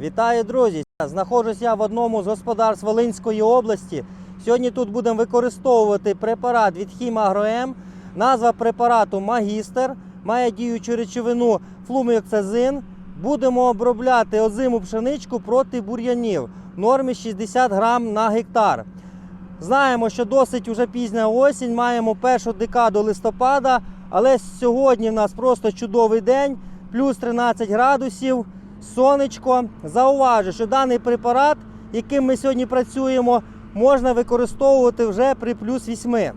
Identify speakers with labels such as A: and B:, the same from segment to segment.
A: Вітаю, друзі! Знаходжусь я в одному з господарств Волинської області. Сьогодні тут будемо використовувати препарат від Хімагроем. Назва препарату Магістер. Має діючу речовину флуміоксазин. Будемо обробляти озиму пшеничку проти бур'янів в нормі 60 грам на гектар. Знаємо, що досить уже пізня осінь, маємо першу декаду листопада, але сьогодні в нас просто чудовий день, плюс 13 градусів, сонечко. Зауважу, що даний препарат, яким ми сьогодні працюємо, можна використовувати вже при плюс 8.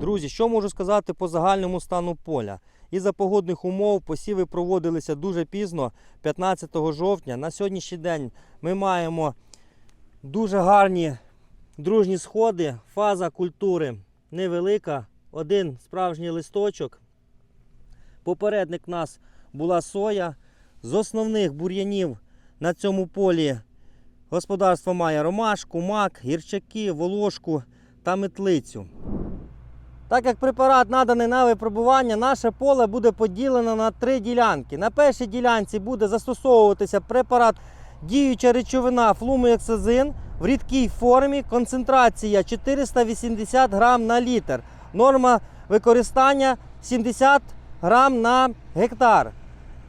A: Друзі, що можу сказати по загальному стану поля? Із-за погодних умов посіви проводилися дуже пізно, 15 жовтня. На сьогоднішній день ми маємо дуже гарні дружні сходи, фаза культури невелика, один справжній листочок. Попередник у нас була соя. З основних бур'янів на цьому полі господарство має ромашку, мак, гірчаки, волошку та метлицю. Так як препарат наданий на випробування, наше поле буде поділено на три ділянки. На першій ділянці буде застосовуватися препарат діюча речовина флуміоксазин в рідкій формі, концентрація 480 грам на літр. Норма використання 70 грам на гектар.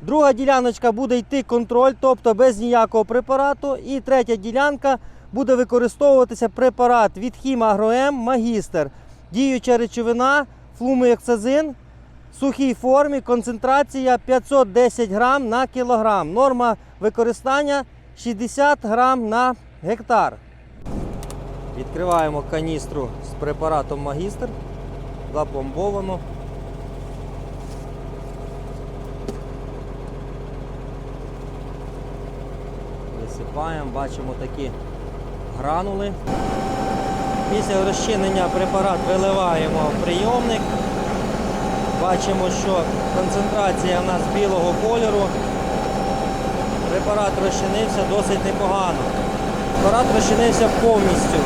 A: Друга діляночка буде йти контроль, тобто без ніякого препарату. І третя ділянка буде використовуватися препарат від Хімагроем Магістер. Діюча речовина флуміоксазин в сухій формі, концентрація 510 грам на кілограм. Норма використання 60 грам на гектар. Відкриваємо каністру з препаратом Магістр. Запломбовано. Висипаємо, бачимо такі гранули. Після розчинення препарат виливаємо в прийомник. Бачимо, що концентрація в нас білого кольору. Препарат розчинився досить непогано. Препарат розчинився повністю.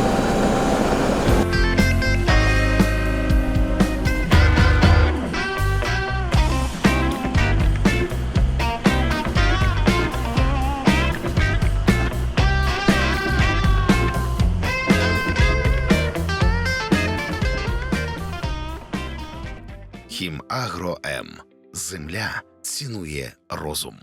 B: Хімагро М. Земля цінує розум.